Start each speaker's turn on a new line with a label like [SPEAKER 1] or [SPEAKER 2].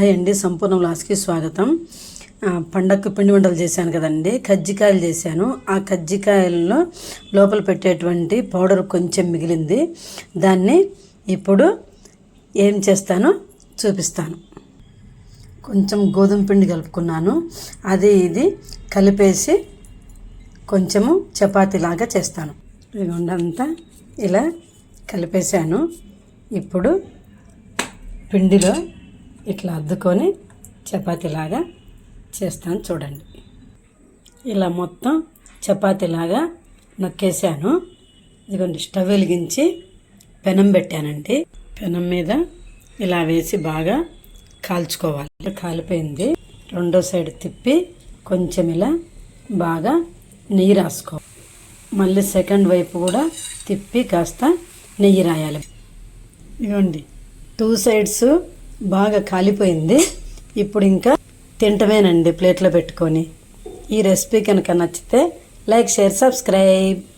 [SPEAKER 1] Hi అండి సంపూర్ణ లాస్కి స్వాగతం. పండక్కు పిండి వంటలు చేశాను కదండి కజ్జికాయలు చేశాను. ఆ కజ్జికాయల్లో లోపల పెట్టేటువంటి పౌడర్ కొంచెం మిగిలింది. దాన్ని ఇప్పుడు ఏం చేస్తానో చూపిస్తాను. కొంచెం గోధుమ పిండి కలుపుకున్నాను. అది ఇది కలిపేసి కొంచెము చపాతీలాగా చేస్తాను. ఇదిగోండి అంతా ఇలా కలిపేశాను. ఇప్పుడు పిండిలో ఇట్లా అద్దుకొని చపాతీలాగా చేస్తాను చూడండి. ఇలా మొత్తం చపాతీలాగా నొక్కేసాను. ఇదిగోండి స్టవ్ వెలిగించి పెనం పెట్టానండి. పెనం మీద ఇలా వేసి బాగా కాల్చుకోవాలి. కాలిపోయింది. రెండో సైడ్ తిప్పి కొంచెం ఇలా బాగా నెయ్యి రాసుకో. మళ్ళీ సెకండ్ వైపు కూడా తిప్పి కాస్త నెయ్యి రాయాలి. ఇదిగోండి టూ సైడ్స్ బాగా కాలిపోయింది. ఇప్పుడు ఇంకా తింటమేనండి ప్లేట్లో పెట్టుకొని. ఈ రెసిపీ కనుక నచ్చితే లైక్ షేర్ సబ్స్క్రైబ్.